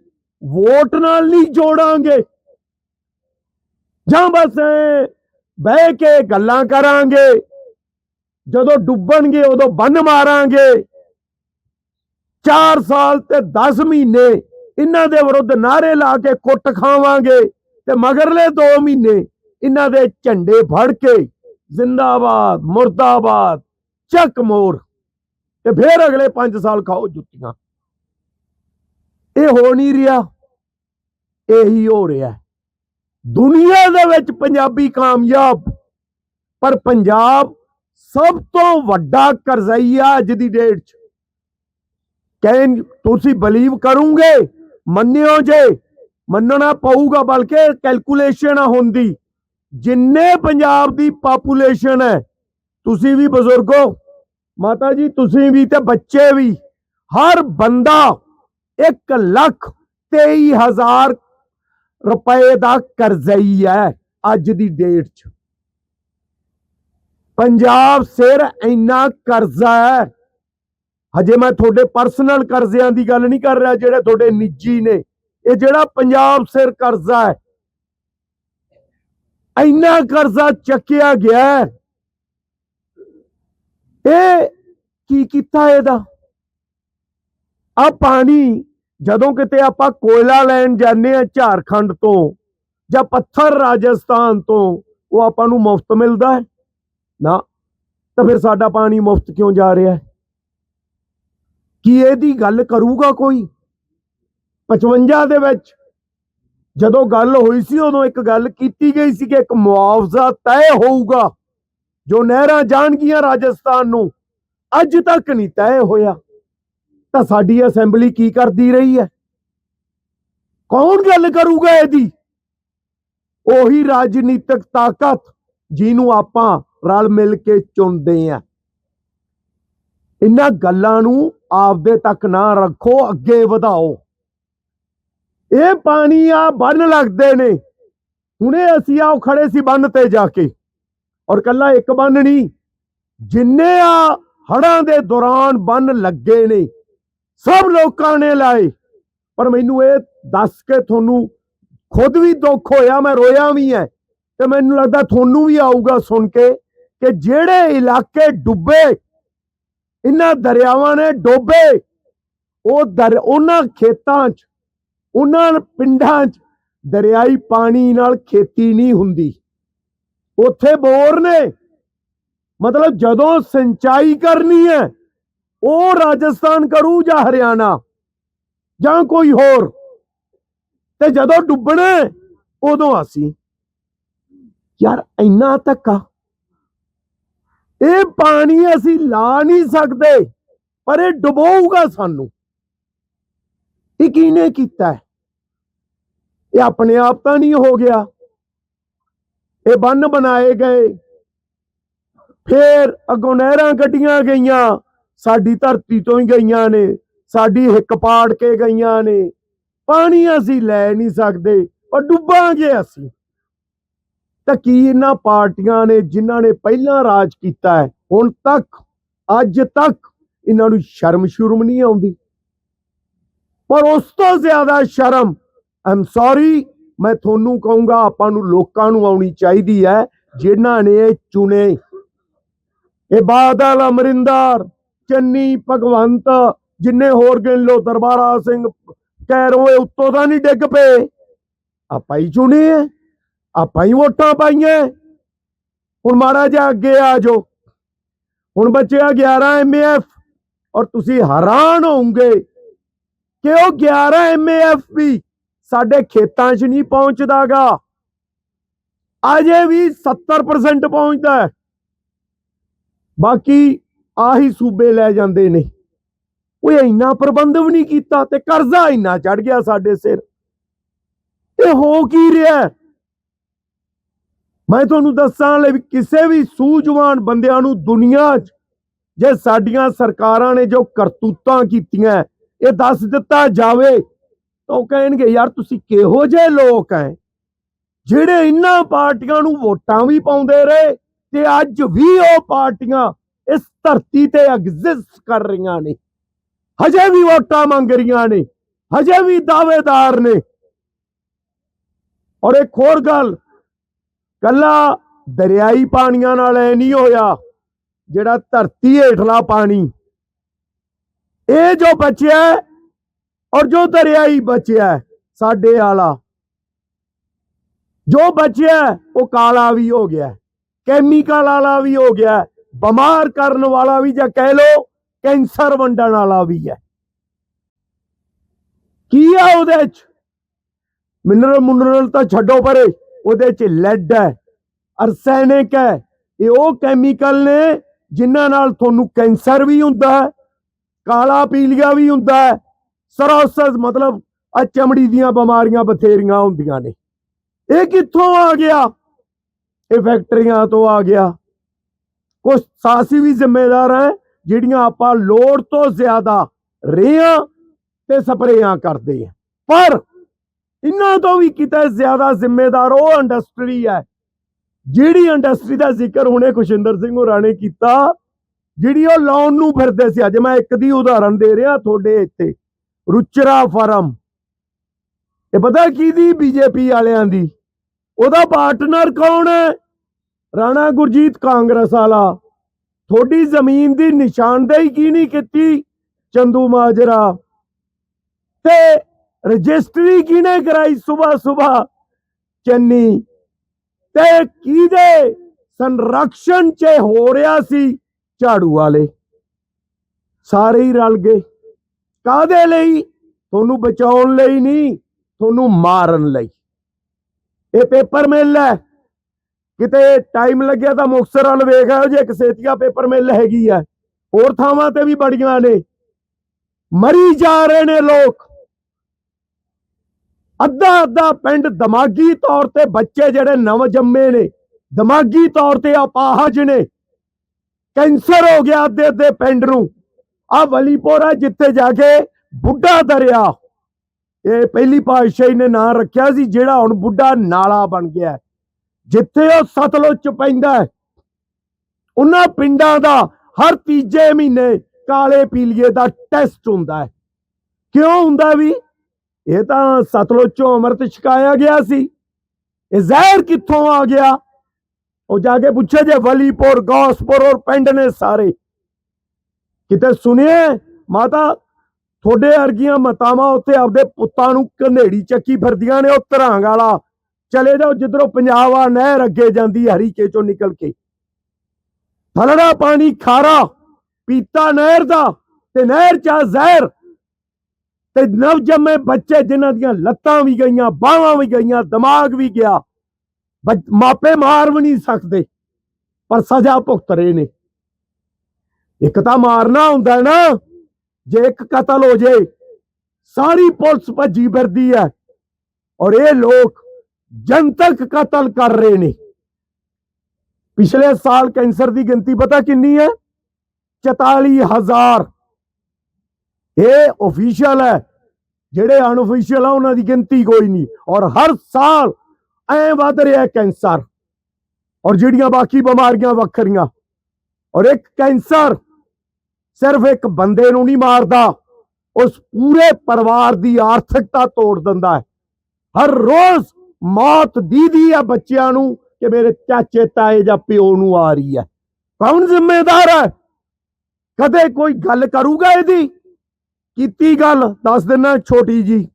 ਵੋਟ ਨਾਲ ਨਹੀਂ ਜੋੜਾਂਗੇ। ਜਾਂ ਬਸ ਬਹਿ ਕੇ ਗੱਲਾਂ ਕਰਾਂਗੇ। ਜਦੋਂ ਡੁੱਬਣਗੇ ਉਦੋਂ ਬੰਨ ਮਾਰਾਂਗੇ। 4 ਸਾਲ ਤੇ 10 ਮਹੀਨੇ ਇਹਨਾਂ ਦੇ ਵਿਰੁੱਧ ਨਾਰੇ ਲਾ ਕੇ ਕੁੱਟ ਖਾਵਾਂਗੇ। ਤੇ ਮਗਰਲੇ 2 ਮਹੀਨੇ ਇਹਨਾਂ ਦੇ ਝੰਡੇ ਫੜ ਕੇ ਜ਼ਿੰਦਾਬਾਦ, ਮੁਰਦਾਬਾਦ, ਚੱਕ ਮੋਰ ਤੇ ਫਿਰ ਅਗਲੇ 5 ਸਾਲ ਖਾਓ ਜੁੱਤੀਆਂ। ਇਹ ਹੋ ਨਹੀਂ ਰਿਹਾ, ਇਹੀ ਹੋ ਰਿਹਾ। ਦੁਨੀਆ ਦੇ ਵਿੱਚ ਪੰਜਾਬੀ ਕਾਮਯਾਬ, ਪਰ ਪੰਜਾਬ ਸਭ ਤੋਂ ਵੱਡਾ ਕਰਜ਼ਈਆ ਅੱਜ ਦੀ ਡੇਟ 'ਚ। ਕਹਿੰ ਤੁਸੀਂ ਬਲੀਵ ਕਰੋਗੇ, ਮੰਨਿਓ ਜੇ ਮੰਨਣਾ ਪਊਗਾ, ਬਲਕਿ ਕੈਲਕੂਲੇਸ਼ਨ ਹੁੰਦੀ। ਜਿੰਨੇ ਪੰਜਾਬ ਦੀ ਪਾਪੂਲੇਸ਼ਨ ਹੈ, ਤੁਸੀਂ ਵੀ ਬਜ਼ੁਰਗੋ ਮਾਤਾ ਜੀ, ਤੁਸੀਂ ਵੀ ਤੇ ਬੱਚੇ ਵੀ, ਹਰ ਬੰਦਾ 1 ਲੱਖ 23000 ਰੁਪਏ ਦਾ ਕਰਜ਼ਾ ਹੀ ਹੈ ਅੱਜ ਦੀ ਡੇਟ 'ਚ। ਪੰਜਾਬ ਸਿਰ ਇੰਨਾ ਕਰਜ਼ਾ ਹੈ, ਹਜੇ ਮੈਂ ਤੁਹਾਡੇ ਪਰਸਨਲ ਕਰਜ਼ਿਆਂ ਦੀ ਗੱਲ ਨਹੀਂ ਕਰ ਰਿਹਾ, ਜਿਹੜੇ ਤੁਹਾਡੇ ਨਿੱਜੀ ਨੇ। ਇਹ ਜਿਹੜਾ ਪੰਜਾਬ ਸਿਰ ਕਰਜ਼ਾ ਹੈ, ਇੰਨਾ ਕਰਜ਼ਾ ਚੱਕਿਆ ਗਿਆ ਇਹ ਕੀ ਕੀਤਾ ਇਹਦਾ? ਆ ਪਾਣੀ ਜਦੋਂ ਕਿਤੇ ਆਪਾਂ ਕੋਇਲਾ ਲੈਣ ਜਾਂਦੇ ਆ ਝਾਰਖੰਡ ਤੋਂ ਜਾਂ ਪੱਥਰ ਰਾਜਸਥਾਨ ਤੋਂ, ਉਹ ਆਪਾਂ ਨੂੰ ਮੁਫਤ ਮਿਲਦਾ ਹੈ। ਨਾ, ਤਾਂ ਫਿਰ ਸਾਡਾ ਪਾਣੀ ਮੁਫਤ ਕਿਉਂ ਜਾ ਰਿਹਾ ਹੈ? ਕੀ ਇਹਦੀ ਗੱਲ ਕਰੂਗਾ ਕੋਈ? 55 ਦੇ ਵਿੱਚ ਜਦੋਂ ਗੱਲ ਹੋਈ ਸੀ, ਉਦੋਂ ਇੱਕ ਗੱਲ ਕੀਤੀ ਗਈ ਸੀ ਕਿ ਇੱਕ ਮੁਆਵਜ਼ਾ ਤੈਅ ਹੋਊਗਾ, ਜੋ ਨਹਿਰਾਂ ਜਾਣਗੀਆਂ ਰਾਜਸਥਾਨ ਨੂੰ। ਅੱਜ ਤੱਕ ਨਹੀਂ ਤੈਅ ਹੋਇਆ। ਤਾਂ ਸਾਡੀ ਅਸੈਂਬਲੀ ਕੀ ਕਰਦੀ ਰਹੀ ਹੈ? ਕੌਣ ਗੱਲ ਕਰੂਗਾ ਇਹਦੀ? ਉਹੀ ਰਾਜਨੀਤਿਕ ਤਾਕਤ ਜਿਹਨੂੰ ਆਪਾਂ ਰਲ ਮਿਲ ਕੇ ਚੁਣਦੇ ਆ ਇਹਨਾਂ ਗੱਲਾਂ ਨੂੰ ਆਪਦੇ ਤੱਕ ਨਾ ਰੱਖੋ, ਅੱਗੇ ਵਧਾਓ। ਇਹ ਪਾਣੀ ਆ ਬੰਨ ਲੱਗਦੇ ਨੇ। ਹੁਣੇ ਅਸੀਂ ਆਓ ਖੜੇ ਸੀ ਬੰਨ ਤੇ ਜਾ ਕੇ। ਔਰ ਕੱਲਾ ਇੱਕ ਬੰਨ ਨਹੀਂ ਜਿੰਨੇ ਆ ਹੜਾਂ ਦੇ ਦੌਰਾਨ ਬੰਨ ਲੱਗੇ ਨੇ, ਸਭ ਲੋਕਾਂ ਨੇ ਲਾਏ। ਪਰ ਮੈਨੂੰ ਇਹ ਦੱਸ ਕੇ ਤੁਹਾਨੂੰ ਖੁਦ ਵੀ ਦੁੱਖ ਹੋਇਆ, ਮੈਂ ਰੋਇਆ ਵੀ ਹੈ ਤੇ ਮੈਨੂੰ ਲੱਗਦਾ ਤੁਹਾਨੂੰ ਵੀ ਆਊਗਾ ਸੁਣ ਕੇ ਕਿ ਜਿਹੜੇ ਇਲਾਕੇ ਡੁੱਬੇ, ਇਹਨਾਂ ਦਰਿਆਵਾਂ ਨੇ ਡੋਬੇ, ਉਹ ਦਰ, ਉਹਨਾਂ ਖੇਤਾਂ 'ਚ ਉਹਨਾਂ ਪਿੰਡਾਂ 'ਚ ਦਰਿਆਈ ਪਾਣੀ ਨਾਲ ਖੇਤੀ ਨਹੀਂ ਹੁੰਦੀ। ਉੱਥੇ ਬੋਰ ਨੇ। ਮਤਲਬ ਜਦੋਂ ਸਿੰਚਾਈ ਕਰਨੀ ਹੈ ਉਹ ਰਾਜਸਥਾਨ ਕਰੂ ਜਾਂ ਹਰਿਆਣਾ ਜਾਂ ਕੋਈ ਹੋਰ। ਤੇ ਜਦੋਂ ਡੁੱਬਣਾ ਹੈ, ਉਦੋਂ ਅਸੀਂ। ਯਾਰ ਇੰਨਾ ਧੱਕਾ ਇਹ ਪਾਣੀ ਅਸੀਂ ਲਾ ਨਹੀਂ ਸਕਦੇ ਪਰ ਇਹ ਡੁਬੋਊਗਾ ਸਾਨੂੰ। ਇਹ ਕਿਹਨੇ ਕੀਤਾ ਇਹ ਆਪਣੇ ਆਪ ਤਾਂ ਨਹੀਂ ਹੋ ਗਿਆ। ਇਹ ਬੰਨ ਬਣਾਏ ਗਏ। ਫੇਰ ਅੱਗੋਂ ਨਹਿਰਾਂ ਕੱਢੀਆਂ ਗਈਆਂ। ਸਾਡੀ ਧਰਤੀ ਤੋਂ ਹੀ ਗਈਆਂ ਨੇ। ਸਾਡੀ ਹਿੱਕ ਪਾੜ ਕੇ ਗਈਆਂ ਨੇ। ਪਾਣੀ ਅਸੀਂ ਲੈ ਨਹੀਂ ਸਕਦੇ, ਪਰ ਡੁੱਬਾਂਗੇ ਅਸੀਂ। ਤਾਂ ਕੀ ਇਹਨਾਂ ਪਾਰਟੀਆਂ ਨੇ, ਜਿਨ੍ਹਾਂ ਨੇ ਪਹਿਲਾਂ ਰਾਜ ਕੀਤਾ ਹੈ, ਹੁਣ ਤੱਕ, ਅੱਜ ਤੱਕ, ਇਹਨਾਂ ਨੂੰ ਸ਼ਰਮ ਸ਼ੁਰਮ ਨਹੀਂ ਆਉਂਦੀ? ਪਰ ਉਸ ਤੋਂ ਜ਼ਿਆਦਾ ਸ਼ਰਮ। ਆਮ ਸੌਰੀ ਮੈਂ ਤੁਹਾਨੂੰ ਕਹੂੰਗਾ, ਆਪਾਂ ਨੂੰ ਲੋਕਾਂ ਨੂੰ ਆਉਣੀ ਚਾਹੀਦੀ ਹੈ, ਜਿਨ੍ਹਾਂ ਨੇ ਚੁਣੇ। ਇਹ ਬਾਦਲ ਅਮਰਿੰਦਰ, ਚੰਨੀ ਭਗਵੰਤ, ਜਿੰਨੇ ਹੋਰ ਗਿਣ ਲੋ ਦਰਬਾਰਾ ਸਿੰਘ ਕੈਰੋਂ ਇਹ ਉੱਤੋਂ ਤਾਂ ਨਹੀਂ ਡਿੱਗ ਪਏ। ਆਪਾਂ ਹੀ ਚੁਣੇ ਆ ਆਪਾਂ ਹੀ ਵੋਟਾਂ ਪਾਈਆਂ ਹੁਣ ਮਾੜਾ ਜਿਹਾ ਅੱਗੇ ਆ ਜਾਓ। ਹੁਣ ਬਚਿਆ 11 ਐਮਐਫ ਔਰ ਤੁਸੀਂ ਹੈਰਾਨ ਹੋਵੋਗੇ ਕਿ ਉਹ 11 ਐਮਐਫ ਵੀ ਸਾਡੇ ਖੇਤਾਂ 'ਚ ਨਹੀਂ ਪਹੁੰਚਦਾਗਾ। ਅਜੇ ਵੀ 70% ਪਹੁੰਚਦਾ ਹੈ। ਬਾਕੀ ਆਹੀ ਸੂਬੇ ਲੈ ਜਾਂਦੇ ਨੇ। ਉਹ ਇੰਨਾ ਪ੍ਰਬੰਧ ਵੀ ਨਹੀਂ ਕੀਤਾ ਤੇ ਕਰਜ਼ਾ ਇੰਨਾ ਚੜ ਗਿਆ ਸਾਡੇ ਸਿਰ। ਤੇ ਹੋ ਕੀ ਰਿਹਾ ਮੈਂ ਤੁਹਾਨੂੰ ਦੱਸਾਂ ਲਈ ਕਿਸੇ ਵੀ ਸੂਝਵਾਨ ਬੰਦਿਆਂ ਨੂੰ ਦੁਨੀਆ 'ਚ, ਜੇ ਸਾਡੀਆਂ ਸਰਕਾਰਾਂ ਨੇ ਜੋ ਕਰਤੂਤਾਂ ਕੀਤੀਆਂ ਇਹ ਦੱਸ ਦਿੱਤਾ ਜਾਵੇ ਤਾਂ ਉਹ ਕਹਿਣਗੇ, ਯਾਰ ਤੁਸੀਂ ਕਿਹੋ ਜਿਹੇ ਲੋਕ ਐ? ਜਿਹੜੇ ਇੰਨਾ ਪਾਰਟੀਆਂ ਨੂੰ ਵੋਟਾਂ ਵੀ ਪਾਉਂਦੇ ਰਹੇ ਤੇ ਅੱਜ ਵੀ ਉਹ ਪਾਰਟੀਆਂ ਇਸ ਧਰਤੀ ਤੇ ਐਗਜ਼ਿਸਟ ਕਰ ਰਹੀਆਂ ਨੇ। ਹਜੇ ਵੀ ਵੋਟਾਂ ਮੰਗ ਰਹੀਆਂ ਨੇ, ਹਜੇ ਵੀ ਦਾਅਵੇਦਾਰ ਨੇ। ਔਰ ਇੱਕ ਹੋਰ ਗੱਲ, ਕੱਲਾ ਦਰਿਆਈ ਪਾਣੀਆਂ ਨਾਲ ਐ ਨਹੀਂ ਹੋਇਆ, ਜਿਹੜਾ ਧਰਤੀ ਹੇਠਲਾ ਪਾਣੀ ਇਹ ਜੋ ਬਚਿਆ ਔਰ ਜੋ ਦਰਿਆ ਹੀ ਬਚਿਆ ਸਾਡੇ ਆਲਾ। ਜੋ ਬਚਿਆ ਉਹ ਕਾਲਾ ਵੀ ਹੋ ਗਿਆ ਕੈਮੀਕਲ ਵਾਲਾ ਵੀ ਹੋ ਗਿਆ ਬਿਮਾਰ ਕਰਨ ਵਾਲਾ ਵੀ ਜਾਂ ਕਹਿ ਲੋ ਕੈਂਸਰ ਵੰਡਣ ਵਾਲਾ ਵੀ ਹੈ। ਕੀ ਆ ਉਹਦੇ ਚ? ਮਿਨਰਲ ਮੁਨਰਲ ਤਾਂ ਛੱਡੋ ਪਰੇ, ਉਹਦੇ ਚ ਲੈਡ ਹੈ ਅਰਸੈਨਿਕ ਹੈ, ਇਹ ਉਹ ਕੈਮੀਕਲ ਨੇ ਜਿਨ੍ਹਾਂ ਨਾਲ ਤੁਹਾਨੂੰ ਕੈਂਸਰ ਵੀ ਹੁੰਦਾ ਹੈ ਕਾਲਾ ਪੀਲੀਆ ਵੀ ਹੁੰਦਾ ਹੈ। ਸਰੋਸਸ ਮਤਲਬ ਆ ਚਮੜੀ ਦੀਆਂ ਬਿਮਾਰੀਆਂ ਬਥੇਰੀਆਂ ਹੁੰਦੀਆਂ ਨੇ। ਇਹ ਕਿੱਥੋਂ ਆ ਗਿਆ? ਇਹ ਫੈਕਟਰੀਆਂ ਤੋਂ ਆ ਗਿਆ। ਕੁਝ ਸਾਸੀ ਵੀ ਜ਼ਿੰਮੇਦਾਰ ਹੈ, ਜਿਹੜੀਆਂ ਆਪਾਂ ਲੋੜ ਤੋਂ ਜ਼ਿਆਦਾ ਰੇਹਾਂ ਤੇ ਸਪਰੇਆਂ ਕਰਦੇ ਆ ਪਰ ਇਹਨਾਂ ਤੋਂ ਵੀ ਕਿਤੇ ਜ਼ਿਆਦਾ ਜ਼ਿੰਮੇਦਾਰ ਉਹ ਇੰਡਸਟਰੀ ਹੈ, ਜਿਹੜੀ ਇੰਡਸਟਰੀ ਦਾ ਜ਼ਿਕਰ ਹੁਣੇ ਖੁਸ਼ਿੰਦਰ ਸਿੰਘ ਹੋਰਾਂ ਨੇ ਕੀਤਾ। ਜਿਹੜੀ ਉਹ ਲਾਉਣ ਨੂੰ ਫਿਰਦੇ ਸੀ, ਅੱਜ ਮੈਂ ਇੱਕ ਦੀ ਉਦਾਹਰਨ ਦੇ ਰਿਹਾ ਤੁਹਾਡੇ ਇੱਥੇ, ਰੁਚਰਾ ਫਾਰਮ। ਇਹ ਪਤਾ ਕਿਹਦੀ ਬੀਜੇਪੀ ਵਾਲਿਆਂ ਦੀ? ਉਹਦਾ ਪਾਰਟਨਰ ਕੌਣ ਹੈ? ਰਾਣਾ ਗੁਰਜੀਤ ਕਾਂਗਰਸ ਵਾਲਾ। ਤੁਹਾਡੀ ਜ਼ਮੀਨ ਦੀ ਨਿਸ਼ਾਨਦੇਹੀ ਕੀ ਨਹੀਂ ਕੀਤੀ, ਚੰਦੂ ਮਾਜਰਾ? ਤੇ ਰਜਿਸਟਰੀ ਕਿਹਨੇ ਕਰਾਈ ਸਵੇਰ ਸਵੇਰ ਚੰਨੀ? ਤੇ ਕਿਹਦੇ ਸੰਰਕਸ਼ਣ 'ਚ ਹੋ ਰਿਹਾ ਸੀ? ਝਾੜੂ ਵਾਲੇ। ਸਾਰੇ ਹੀ ਰਲ ਗਏ। ਕਾਦੇ ਲਈ? ਤੁਹਾਨੂੰ ਬਚਾਉਣ ਲਈ ਨਹੀਂ, ਤੁਹਾਨੂੰ ਮਾਰਨ ਲਈ। ਇਹ ਪੇਪਰ ਮਿਲ ਹੈ। ਕਿਤੇ ਟਾਈਮ ਲੱਗਿਆ ਤਾਂ ਮੁਕਤਸਰ ਵਾਲ ਵੇਖ ਆਓ ਜੇ ਇੱਕ ਸੇਤੀਆ ਪੇਪਰ ਮਿਲ ਹੈਗੀ ਆ ਹੋਰ ਥਾਵਾਂ ਤੇ ਵੀ ਬੜੀਆਂ ਨੇ। ਮਰੀ ਜਾ ਰਹੇ ਨੇ ਲੋਕ। ਅੱਧਾ ਅੱਧਾ ਪਿੰਡ ਦਿਮਾਗੀ ਤੌਰ ਤੇ ਬੱਚੇ ਜਿਹੜੇ ਨਵ ਜੰਮੇ ਨੇ, ਦਿਮਾਗੀ ਤੌਰ ਤੇ ਅਪਾਹਜ ਨੇ। ਕੈਂਸਰ ਹੋ ਗਿਆ ਅੱਧੇ ਅੱਧੇ ਪਿੰਡ ਨੂੰ। ਆ ਵਲੀਪੁਰ ਜਿੱਥੇ ਜਾ ਕੇ ਬੁੱਢਾ ਦਰਿਆ ਇਹ ਪਹਿਲੀ ਪਾਤਸ਼ਾਹੀ ਨੇ ਨਾਂ ਰੱਖਿਆ ਸੀ, ਜਿਹੜਾ ਹੁਣ ਬੁੱਢਾ ਨਾਲਾ ਬਣ ਗਿਆ ਜਿੱਥੇ ਉਹ ਸਤਲੁਜ ਚ ਪੈਂਦਾ ਹੈ, ਉਹਨਾਂ ਪਿੰਡਾਂ ਦਾ ਹਰ ਤੀਜੇ ਮਹੀਨੇ ਕਾਲੇ ਪੀਲੀਏ ਦਾ ਟੈਸਟ ਹੁੰਦਾ ਹੈ। ਕਿਉਂ ਹੁੰਦਾ ਵੀ? ਇਹ ਤਾਂ ਸਤਲੁਜ ਚੋਂ ਅੰਮ੍ਰਿਤ ਛਕਾਇਆ ਗਿਆ ਸੀ। ਇਹ ਜ਼ਹਿਰ ਕਿੱਥੋਂ ਆ ਗਿਆ? ਉਹ ਜਾ ਕੇ ਪੁੱਛੇ ਜੇ ਵਲੀਪੁਰ, ਗੌਸਪੁਰ ਔਰ ਪਿੰਡ ਨੇ ਸਾਰੇ। ਕਿਤੇ ਸੁਣਿਆ? ਮਾਤਾ, ਤੁਹਾਡੇ ਵਰਗੀਆਂ ਮਤਾਵਾਂ ਉੱਥੇ ਆਪਦੇ ਪੁੱਤਾਂ ਨੂੰ ਕਨੇੜੀ ਚੱਕੀ ਫਿਰਦੀਆਂ ਨੇ, ਉਹ ਧਰਾਂਗ ਵਾਲਾ। ਚਲੇ ਜਾਓ ਜਿੱਧਰੋਂ ਪੰਜਾਬ ਆ ਨਹਿਰ ਅੱਗੇ ਜਾਂਦੀ ਹਰੀਕੇ ਚੋਂ ਨਿਕਲ ਕੇ। ਥਲੜਾ ਪਾਣੀ ਖਾਰਾ, ਪੀਤਾ ਨਹਿਰ ਦਾ ਤੇ ਨਹਿਰ ਚਾ ਜ਼ਹਿਰ। ਤੇ ਨਵ ਜੰਮੇ ਬੱਚੇ ਜਿਨ੍ਹਾਂ ਦੀਆਂ ਲੱਤਾਂ ਵੀ ਗਈਆਂ, ਬਾਹਾਂ ਵੀ ਗਈਆਂ, ਦਿਮਾਗ ਵੀ ਗਿਆ। ਮਾਪੇ ਮਾਰ ਵੀ ਨਹੀਂ ਸਕਦੇ ਪਰ ਸਜ਼ਾ ਭੁਗਤ ਰਹੇ ਨੇ ਇੱਕ ਤਾਂ ਮਾਰਨਾ ਹੁੰਦਾ ਨਾ ਜੇ ਇੱਕ ਕਤਲ ਹੋ ਜੇ ਸਾਰੀ ਪੁਲਿਸ ਭੱਜੀ ਫਿਰਦੀ ਹੈ ਔਰ ਇਹ ਲੋਕ ਜਨਤਕ ਕਤਲ ਕਰ ਰਹੇ ਨੇ ਪਿਛਲੇ ਸਾਲ ਕੈਂਸਰ ਦੀ ਗਿਣਤੀ ਪਤਾ ਕਿੰਨੀ ਹੈ 44000 ਇਹ ਅਫੀਸ਼ੀਅਲ ਹੈ ਜਿਹੜੇ ਅਨਅਫੀਸ਼ੀਅਲ ਆ ਉਹਨਾਂ ਦੀ ਗਿਣਤੀ ਕੋਈ ਨਹੀਂ ਔਰ ਹਰ ਸਾਲ ਐ ਵੱਧ ਰਿਹਾ ਕੈਂਸਰ। ਔਰ ਜਿਹੜੀਆਂ ਬਾਕੀ ਬਿਮਾਰੀਆਂ ਵੱਖਰੀਆਂ। ਔਰ ਇੱਕ ਕੈਂਸਰ ਸਿਰਫ ਇੱਕ ਬੰਦੇ ਨੂੰ ਨਹੀਂ ਮਾਰਦਾ, ਉਸ ਪੂਰੇ ਪਰਿਵਾਰ ਦੀ ਆਰਥਿਕਤਾ ਤੋੜ ਦਿੰਦਾ ਹੈ। ਹਰ ਰੋਜ਼ ਮੌਤ ਦੀਦੀ ਆ ਬੱਚਿਆਂ ਨੂੰ ਕਿ ਮੇਰੇ ਚਾਚੇ, ਤਾਏ ਜਾਂ ਪਿਓ ਨੂੰ ਆ ਰਹੀ ਹੈ। ਕੌਣ ਜ਼ਿੰਮੇਦਾਰ ਹੈ? ਕਦੇ ਕੋਈ ਗੱਲ ਕਰੂਗਾ ਇਹਦੀ? ਕੀਤੀ ਗੱਲ, ਦੱਸ ਦਿਨਾ ਛੋਟੀ ਜੀ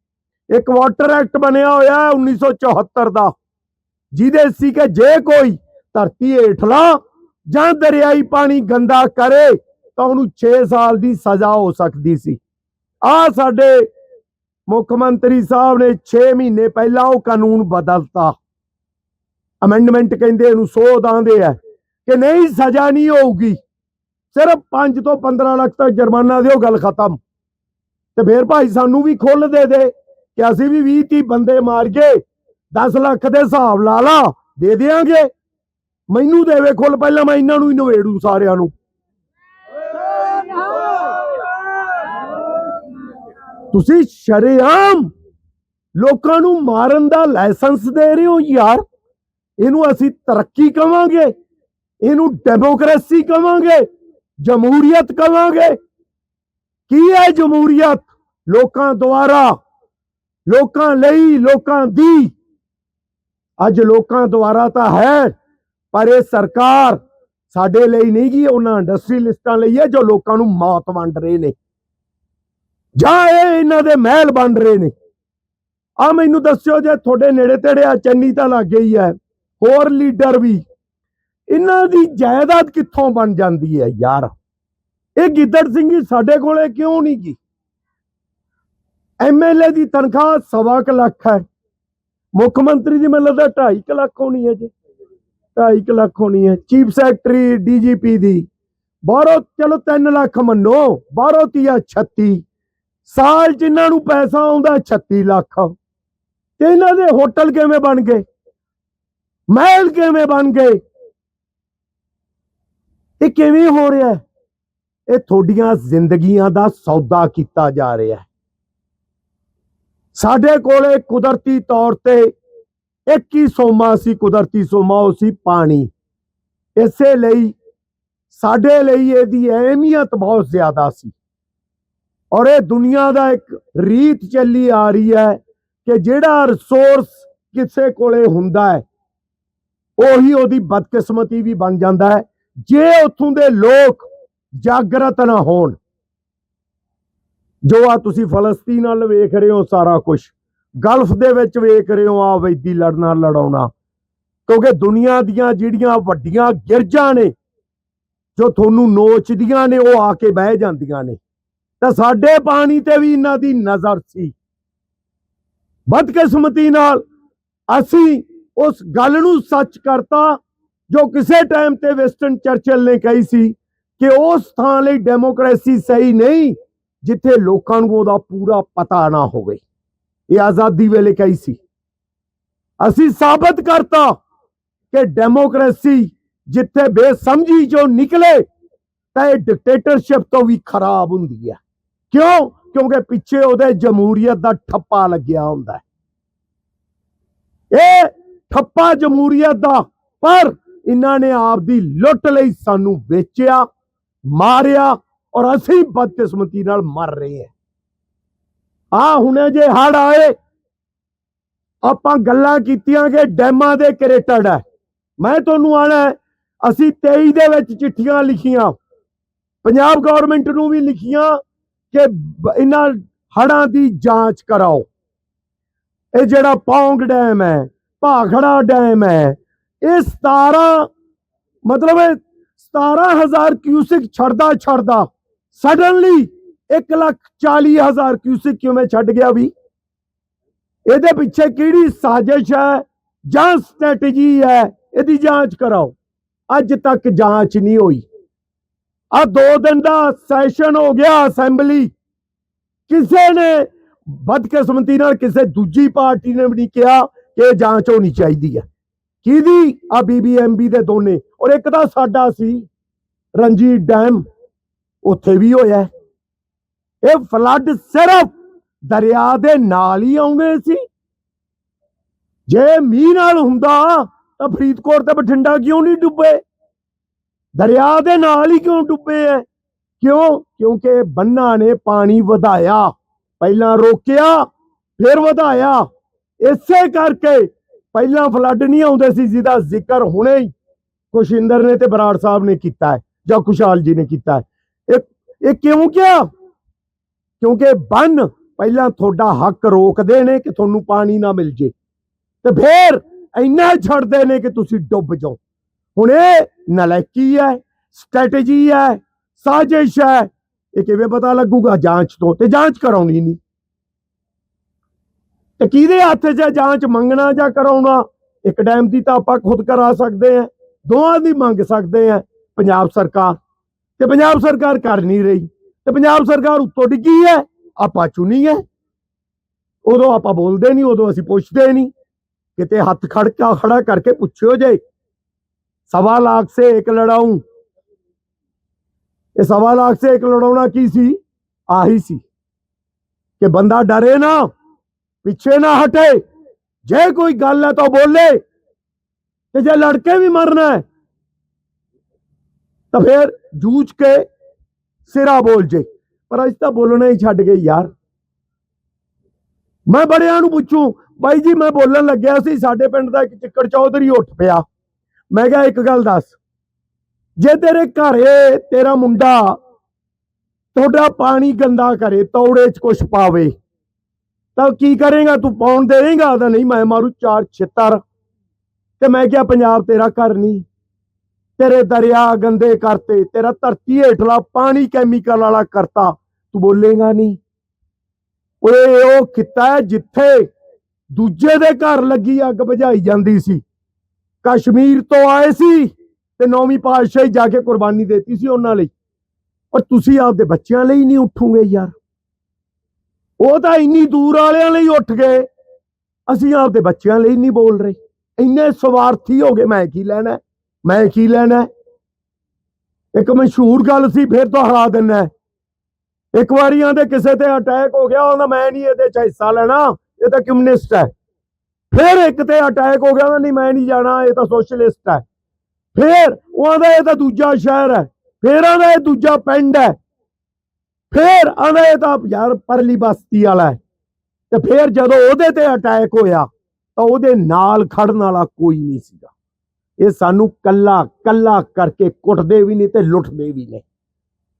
ਇੱਕ ਵਾਟਰ ਐਕਟ ਬਣਿਆ ਹੋਇਆ ਹੈ 1974 ਦਾ, ਜਿਹਦੇ ਸੀ ਕਿ ਜੇ ਕੋਈ ਧਰਤੀ ਹੇਠਲਾ ਜਾਂ ਦਰਿਆਈ ਪਾਣੀ ਗੰਦਾ ਕਰੇ, ਤਾਂ ਉਹਨੂੰ 6 ਸਾਲ ਦੀ ਸਜ਼ਾ ਹੋ ਸਕਦੀ ਸੀ। ਆ ਸਾਡੇ ਮੁੱਖ ਮੰਤਰੀ ਸਾਹਿਬ ਨੇ 6 ਮਹੀਨੇ ਪਹਿਲਾਂ ਉਹ ਕਾਨੂੰਨ ਬਦਲਤਾ। ਅਮੈਂਡਮੈਂਟ ਕਹਿੰਦੇ ਇਹਨੂੰ ਸੋਧ ਆਂਦੇ ਆ, ਕਿ ਨਹੀਂ, ਸਜ਼ਾ ਨਹੀਂ ਹੋਊਗੀ। ਸਿਰਫ 5 ਤੋਂ 15 ਲੱਖ ਤੱਕ ਜੁਰਮਾਨਾ ਦਿਓ, ਗੱਲ ਖਤਮ। ਤੇ ਫੇਰ ਭਾਈ ਸਾਨੂੰ ਵੀ ਖੁੱਲ ਦੇ ਦੇ। ਕਿ ਅਸੀਂ ਵੀ 20 30 ਬੰਦੇ ਮਾਰ ਕੇ 10 ਲੱਖ ਦੇ ਹਿਸਾਬ ਲਾ ਲਾ, ਦੇ ਦੇਾਂਗੇ ਮੈਨੂੰ ਦੇਵੇ ਖੁੱਲ ਪਹਿਲਾਂ ਮੈਂ ਇਹਨਾਂ ਨੂੰ ਹੀ ਨਵੇੜੂ ਸਾਰਿਆਂ ਨੂੰ। ਤੁਸੀਂ ਸ਼ਰੇਆਮ ਲੋਕਾਂ ਨੂੰ ਮਾਰਨ ਦਾ ਲਾਇਸੈਂਸ ਦੇ ਰਹੇ ਹੋ ਯਾਰ। ਇਹਨੂੰ ਅਸੀਂ ਤਰੱਕੀ ਕਵਾਂਗੇ, ਇਹਨੂੰ ਡੈਮੋਕ੍ਰੇਸੀ ਕਵਾਂਗੇ, ਜਮਹੂਰੀਅਤ ਕਵਾਂਗੇ। ਕੀ ਹੈ ਜਮਹੂਰੀਅਤ? ਲੋਕਾਂ ਦੁਆਰਾ ਲੋਕਾਂ ਲਈ, ਲੋਕਾਂ ਦੀ। ਅੱਜ ਲੋਕਾਂ ਦੁਆਰਾ ਤਾਂ ਹੈ, ਪਰ ਇਹ ਸਰਕਾਰ ਸਾਡੇ ਲਈ ਨਹੀਂ ਗੀ ਉਹਨਾਂ ਇੰਡਸਟਰੀਲਿਸਟਾਂ ਲਈ ਹੈ, ਜੋ ਲੋਕਾਂ ਨੂੰ ਮੌਤ ਵੰਡ ਰਹੇ ਨੇ। ਜਾਂ ਇਹ ਇਹਨਾਂ ਦੇ ਮਹਿਲ ਬਣ ਰਹੇ ਨੇ। ਆ ਮੈਨੂੰ ਦੱਸਿਓ ਜੇ ਤੁਹਾਡੇ ਨੇੜੇ ਤੇੜੇ ਆ, ਚੰਨੀ ਤਾਂ ਲੱਗ ਗਈ ਹੈ, ਹੋਰ ਲੀਡਰ ਵੀ। ਇਹਨਾਂ ਦੀ ਜਾਇਦਾਦ ਕਿੱਥੋਂ ਬਣ ਜਾਂਦੀ ਹੈ ਯਾਰ? ਇਹ ਗਿੱਦੜ ਸਿੰਘ ਜੀ ਸਾਡੇ ਕੋਲੇ ਕਿਉਂ ਨਹੀਂ ਗਈ ਐਮਐਲਏ ਦੀ ਤਨਖਾਹ ਸਵਾ ਕੁ ਲੱਖ ਹੈ। ਮੁੱਖ ਮੰਤਰੀ ਦੀ ਮੈਨੂੰ ਲੱਗਦਾ 2.5 ਲੱਖ ਹੋਣੀ ਹੈ ਜੀ। 2.5 ਲੱਖ ਹੋਣੀ ਹੈ। ਚੀਫ ਸੈਕਟਰੀ ਡੀਜੀਪੀ ਦੀ। ਬਾਹਰੋਂ ਚਲੋ 3 ਲੱਖ ਮੰਨੋ, ਬਾਹਰੋਂ ਤੀਆ 36 ਸਾਲ ਚ ਇਹਨਾਂ ਨੂੰ ਪੈਸਾ ਆਉਂਦਾ 36 ਲੱਖ। ਤੇ ਇਹਨਾਂ ਦੇ ਹੋਟਲ ਕਿਵੇਂ ਬਣ ਗਏ? ਮਹਿਲ ਕਿਵੇਂ ਬਣ ਗਏ? ਇਹ ਕਿਵੇਂ ਹੋ ਰਿਹਾ ਇਹ ਤੁਹਾਡੀਆਂ ਜ਼ਿੰਦਗੀਆਂ ਦਾ ਸੌਦਾ ਕੀਤਾ ਜਾ ਰਿਹਾ ਸਾਡੇ ਕੋਲੇ ਕੁਦਰਤੀ ਤੌਰ ਤੇ ਇੱਕ ਹੀ ਸੋਮਾ ਸੀ, ਕੁਦਰਤੀ ਸੋਮਾ ਉਹ ਸੀ ਪਾਣੀ। ਇਸੇ ਲਈ ਸਾਡੇ ਲਈ ਇਹਦੀ ਅਹਿਮੀਅਤ ਬਹੁਤ ਜ਼ਿਆਦਾ ਸੀ। ਔਰ ਇਹ ਦੁਨੀਆ ਦਾ ਇੱਕ ਰੀਤ ਚੱਲੀ ਆ ਰਹੀ ਹੈ ਕਿ ਜਿਹੜਾ ਰਿਸੋਰਸ ਕਿਸੇ ਕੋਲੇ ਹੁੰਦਾ ਹੈ, ਉਹੀ ਉਹਦੀ ਬਦਕਿਸਮਤੀ ਵੀ ਬਣ ਜਾਂਦਾ ਹੈ। ਜੇ ਉੱਥੋਂ ਦੇ ਲੋਕ ਜਾਗਰਤ ਨਾ ਹੋਣ ਜੋ ਆ ਤੁਸੀਂ ਫਲਸਤੀਨ ਨਾਲ ਵੇਖ ਰਹੇ ਹੋ ਸਾਰਾ ਕੁਝ ਗਲਫ ਦੇ ਵਿੱਚ ਵੇਖ ਰਹੇ ਹੋ ਆ ਵੈਦੀ ਲੜਨਾ ਲੜਾਉਣਾ। ਕਿਉਂਕਿ ਦੁਨੀਆ ਦੀਆਂ ਜਿਹੜੀਆਂ ਵੱਡੀਆਂ ਗਿਰਜਾਂ ਨੇ, ਜੋ ਤੁਹਾਨੂੰ ਨੋਚਦੀਆਂ ਨੇ, ਉਹ ਆ ਕੇ ਬਹਿ ਜਾਂਦੀਆਂ ਨੇ। ਤਾਂ ਸਾਡੇ ਪਾਣੀ ਤੇ ਵੀ ਇਹਨਾਂ ਦੀ ਨਜ਼ਰ ਸੀ। ਬਦਕਿਸਮਤੀ ਨਾਲ ਅਸੀਂ ਉਸ ਗੱਲ ਨੂੰ ਸੱਚ ਕਰਤਾ, ਜੋ ਕਿਸੇ ਟਾਈਮ ਤੇ ਵਿਸਟਨ ਚਰਚਲ ਨੇ ਕਹੀ ਸੀ ਕਿ ਉਸ ਥਾਂ ਲਈ ਡੈਮੋਕ੍ਰੇਸੀ ਸਹੀ ਨਹੀਂ ਜਿੱਥੇ ਲੋਕਾਂ ਨੂੰ ਉਹਦਾ ਪੂਰਾ ਪਤਾ ਨਾ ਹੋਵੇ। ਇਹ ਆਜ਼ਾਦੀ ਵੇਲੇ ਕਹੀ ਸੀ। ਅਸੀਂ ਸਾਬਤ ਕਰਤਾ ਕਿ ਡੈਮੋਕ੍ਰੇਸੀ ਜਿੱਥੇ ਬੇਸਮਝੀ ਜੋ ਨਿਕਲੇ, ਤਾਂ ਇਹ ਡਿਕਟੇਟਰਸ਼ਿਪ ਤੋਂ ਵੀ ਖਰਾਬ ਹੁੰਦੀ ਹੈ ਕਿਉਂ? ਕਿਉਂਕਿ ਪਿੱਛੇ ਉਹਦੇ ਜਮਹੂਰੀਅਤ ਦਾ ਠੱਪਾ ਲੱਗਿਆ ਹੁੰਦਾ ਹੈ। ਇਹ ਠੱਪਾ ਜਮਹੂਰੀਅਤ ਦਾ, ਪਰ ਇਹਨਾਂ ਨੇ ਆਪ ਦੀ ਲੁੱਟ ਲਈ ਸਾਨੂੰ ਵੇਚਿਆ, ਮਾਰਿਆ ਔਰ ਅਸੀਂ ਬਦਕਿਸਮਤੀ ਨਾਲ ਮਰ ਰਹੇ ਹਾਂ। ਆ ਹੁਣੇ ਜੇ ਹੜ ਆਏ, ਆਪਾਂ ਗੱਲਾਂ ਕੀਤੀਆਂ ਕਿ ਡੈਮਾਂ ਦੇ ਕ੍ਰੇਟਡ ਹੈ। ਮੈਂ ਤੁਹਾਨੂੰ ਆਣਾ ਅਸੀਂ 23 ਦੇ ਵਿੱਚ ਚਿੱਠੀਆਂ ਲਿਖੀਆਂ, ਪੰਜਾਬ ਗਵਰਨਮੈਂਟ ਨੂੰ ਵੀ ਲਿਖੀਆਂ ਕਿ ਇਹਨਾਂ ਹੜਾਂ ਦੀ ਜਾਂਚ ਕਰਾਓ। ਇਹ ਜਿਹੜਾ ਪੌਂਗ ਡੈਮ ਹੈ, ਭਾਖੜਾ ਡੈਮ ਹੈ, ਇਹ 17 ਮਤਲਬ ਇਹ 17000 ਕਿਊਸਿਕ ਛੱਡਦਾ ਛੱਡਦਾ ਸਡਨਲੀ 140000 ਕਿਊਸਿਕ ਕਿਵੇਂ ਛੱਡ ਗਿਆ ਵੀ? ਇਹਦੇ ਪਿੱਛੇ ਕਿਹੜੀ ਸਾਜ਼ਿਸ਼ ਹੈ? ਜਾਂ ਸਟ੍ਰੈਟਜੀ ਹੈ? ਇਹਦੀ ਜਾਂਚ ਕਰਾਓ। ਅੱਜ ਤੱਕ ਜਾਂਚ ਨਹੀਂ ਹੋਈ। ਆ ਦੋ ਦਿਨ ਦਾ ਸੈਸ਼ਨ ਹੋ ਗਿਆ ਅਸੈਂਬਲੀ ਕਿਸੇ ਨੇ ਬਦਕਿਸਮਤੀ ਨਾਲ ਕਿਸੇ ਦੂਜੀ ਪਾਰਟੀ ਨੇ ਵੀ ਨਹੀਂ ਕਿਹਾ ਕਿ ਇਹ ਜਾਂਚ ਹੋਣੀ ਚਾਹੀਦੀ ਹੈ। ਕਿਹਦੀ? ਆ ਬੀਬੀਐਮਬੀ ਦੇ ਦੋਨੇ। ਔਰ ਇੱਕ ਤਾਂ ਸਾਡਾ ਸੀ ਰਣਜੀਤ ਡੈਮ। ਉੱਥੇ ਵੀ ਹੋਇਆ ਇਹ ਫਲੱਡ ਸਿਰਫ ਦਰਿਆ ਦੇ ਨਾਲ ਹੀ ਆਉਂਦੇ ਸੀ। ਜੇ ਮੀਂਹ ਨਾਲ ਹੁੰਦਾ ਤਾਂ ਫਰੀਦਕੋਟ ਤੇ ਬਠਿੰਡਾ ਕਿਉਂ ਨਹੀਂ ਡੁੱਬੇ? ਦਰਿਆ ਦੇ ਨਾਲ ਹੀ ਕਿਉਂ ਡੁੱਬੇ ਐ ਕਿਉਂ? ਕਿਉਂਕਿ ਬੰਨਾ ਨੇ ਪਾਣੀ ਵਧਾਇਆ, ਪਹਿਲਾਂ ਰੋਕਿਆ, ਫਿਰ ਵਧਾਇਆ। ਇਸੇ ਕਰਕੇ ਪਹਿਲਾਂ ਫਲੱਡ ਨਹੀਂ ਆਉਂਦੇ ਸੀ ਜਿਹਦਾ ਜ਼ਿਕਰ ਹੁਣੇ ਹੀ ਕੁਸ਼ਿੰਦਰ ਨੇ ਤੇ ਬਰਾੜ ਸਾਹਿਬ ਨੇ ਕੀਤਾ ਹੈ ਜਾਂ ਕੁਸ਼ਾਲ ਜੀ ਨੇ ਕੀਤਾ ਹੈ। ਇਹ ਇਹ ਕਿਉਂ ਕਿਹਾ? ਕਿਉਂਕਿ ਬੰਨ ਪਹਿਲਾਂ ਤੁਹਾਡਾ ਹੱਕ ਰੋਕਦੇ ਨੇ ਕਿ ਤੁਹਾਨੂੰ ਪਾਣੀ ਨਾ ਮਿਲ ਜੇ। ਤੇ ਫੇਰ ਇੰਨਾ ਛੱਡਦੇ ਨੇ ਕਿ ਤੁਸੀਂ ਡੁੱਬ ਜਾਓ। ਹੁਣ ਇਹ ਨਲਾਇਕੀ ਹੈ, ਸਟ੍ਰੈਟਜੀ ਹੈ, ਸਾਜ਼ਿਸ਼ ਹੈ। ਇਹ ਕਿਵੇਂ ਪਤਾ ਲੱਗੂਗਾ ਜਾਂਚ ਤੋਂ? ਤੇ ਜਾਂਚ ਕਰਾਉਣੀ ਨਹੀਂ। ਤੇ ਕਿਹਦੇ ਹੱਥ 'ਚ ਜਾਂਚ? ਮੰਗਣਾ ਜਾਂ ਕਰਾਉਣਾ? ਇੱਕ ਡੈਮ ਦੀ ਤਾਂ ਆਪਾਂ ਖੁਦ ਕਰਾ ਸਕਦੇ ਹਾਂ। ਦੋਵਾਂ ਦੀ ਮੰਗ ਸਕਦੇ ਹਾਂ। ਪੰਜਾਬ ਸਰਕਾਰ ਤੇ ਪੰਜਾਬ ਸਰਕਾਰ ਕਰ ਨਹੀਂ ਰਹੀ। ਤੇ ਪੰਜਾਬ ਸਰਕਾਰ ਉੱਤੋਂ ਡਿੱਗੀ ਹੈ, ਆਪਾਂ ਚੁਣੀ ਹੈ। ਉਦੋਂ ਆਪਾਂ ਬੋਲਦੇ ਨਹੀਂ, ਉਦੋਂ ਅਸੀਂ ਪੁੱਛਦੇ ਨਹੀਂ। ਕਿਤੇ ਹੱਥ ਖੜਕਾ ਖੜਾ ਕਰਕੇ ਪੁੱਛਿਓ ਜੇ। ਸਵਾ ਲੱਖ ਸੇ ਇੱਕ ਲੜਾऊं ਇਹ ਸਵਾ ਲੱਖ ਸੇ ਇੱਕ ਲੜਾਉਣਾ ਕੀ ਸੀ? ਆਹੀ ਸੀ ਕਿ ਬੰਦਾ ਡਰੇ ਨਾ, ਪਿੱਛੇ ਨਾ ਹਟੇ। ਜੇ ਕੋਈ ਗੱਲ ਹੈ ਤਾਂ ਬੋਲੇ। ਤੇ ਜੇ ਲੜਕੇ ਵੀ ਮਰਨਾ ਹੈ ਤਾਂ ਫਿਰ ਜੂਝ ਕੇ ਸਿਰਾ ਬੋਲ ਜੇ। ਪਰ ਅੱਜ ਤਾਂ ਬੋਲਣਾ ਹੀ ਛੱਡ ਗਏ ਯਾਰ। ਮੈਂ ਬੜਿਆਂ ਨੂੰ ਪੁੱਛੂ, ਬਾਈ ਜੀ, ਮੈਂ ਬੋਲਣ ਲੱਗਿਆ ਸੀ, ਸਾਡੇ ਪਿੰਡ ਦਾ ਇੱਕ ਚਿੱਕੜ ਚੌਧਰੀ ਉੱਠ ਪਿਆ। ਮੈਂ ਕਿਹਾ, ਇੱਕ ਗੱਲ ਦੱਸ, ਜੇ ਤੇਰੇ ਘਰੇ ਤੇਰਾ ਮੁੰਡਾ ਤੁਹਾਡਾ ਪਾਣੀ ਗੰਦਾ ਕਰੇ, ਤੌੜੇ 'ਚ ਕੁਛ ਪਾਵੇ, ਤਾਂ ਕੀ ਕਰੇਗਾ? ਤੂੰ ਪਾਉਣ ਦੇਵੇਂਗਾ? ਤਾਂ ਨਹੀਂ, ਮੈਂ ਮਾਰੂ ਚਾਰ ਛਿੱਤਰ। ਤੇ ਮੈਂ ਕਿਹਾ, ਪੰਜਾਬ ਤੇਰਾ ਘਰ ਨਹੀਂ। ਤੇਰੇ ਦਰਿਆ ਗੰਦੇ ਕਰਤੇ, ਤੇਰਾ ਧਰਤੀ ਹੇਠਲਾ ਪਾਣੀ ਕੈਮੀਕਲ ਵਾਲਾ ਕਰਤਾ, ਤੂੰ ਬੋਲੇਗਾ ਨਹੀਂ। ਓਏ, ਉਹ ਕਿੱਤਾ ਹੈ ਜਿੱਥੇ ਦੂਜੇ ਦੇ ਘਰ ਲੱਗੀ ਅੱਗ ਬੁਝਾਈ ਜਾਂਦੀ ਸੀ। ਕਸ਼ਮੀਰ ਤੋਂ ਆਏ ਸੀ ਤੇ ਨੌਵੀਂ ਪਾਤਸ਼ਾਹੀ ਜਾ ਕੇ ਕੁਰਬਾਨੀ ਦਿੱਤੀ ਸੀ ਉਹਨਾਂ ਲਈ। ਪਰ ਤੁਸੀਂ ਆਪਦੇ ਬੱਚਿਆਂ ਲਈ ਨਹੀਂ ਉੱਠੋਗੇ ਯਾਰ। ਉਹ ਤਾਂ ਇੰਨੀ ਦੂਰ ਵਾਲਿਆਂ ਲਈ ਉੱਠ ਗਏ। ਅਸੀਂ ਆਪਦੇ ਬੱਚਿਆਂ ਲਈ ਨਹੀਂ ਬੋਲ ਰਹੇ। ਇੰਨੇ ਸਵਾਰਥੀ ਹੋ ਗਏ, ਮੈਂ ਕੀ ਲੈਣਾ ਮੈਂ ਕੀ ਲੈਣਾ? ਇੱਕ ਮਸ਼ਹੂਰ ਗੱਲ ਸੀ, ਫਿਰ ਦੁਹਰਾ ਦਿੰਨਾ। ਇੱਕ ਵਾਰੀ ਆਂਦੇ ਕਿਸੇ ਤੇ ਅਟੈਕ ਹੋ ਗਿਆ, ਉਹਦਾ ਮੈਂ ਨਹੀਂ ਇਹਦੇ ਚ ਹਿੱਸਾ ਲੈਣਾ, ਇਹ ਤਾਂ ਕਮਿਊਨਿਸਟ ਹੈ। ਫਿਰ ਇੱਕ ਤੇ ਅਟੈਕ ਹੋ ਗਿਆ ਨਹੀਂ ਮੈਂ ਨਹੀਂ ਜਾਣਾ, ਇਹ ਤਾਂ ਸੋਸ਼ਲਿਸਟ ਹੈ। ਫਿਰ ਉਹ ਆਂਦਾ ਇਹ ਤਾਂ ਦੂਜਾ ਸ਼ਹਿਰ ਹੈ, ਫਿਰ ਆਂਦਾ ਇਹ ਦੂਜਾ ਪਿੰਡ ਹੈ। ਫਿਰ ਆਂਦਾ ਇਹ ਤਾਂ ਯਾਰ ਪਰਲੀ ਬਸਤੀ ਵਾਲਾ ਹੈ। ਤੇ ਫਿਰ ਜਦੋਂ ਉਹਦੇ ਤੇ ਅਟੈਕ ਹੋਇਆ, ਤਾਂ ਉਹਦੇ ਨਾਲ ਖੜਨ ਵਾਲਾ ਕੋਈ ਨਹੀਂ ਸੀਗਾ। ਇਹ ਸਾਨੂੰ ਕੱਲਾ ਕੱਲਾ ਕਰਕੇ ਕੁੱਟਦੇ ਵੀ ਨਹੀਂ ਤੇ ਲੁੱਟਦੇ ਵੀ ਨੇ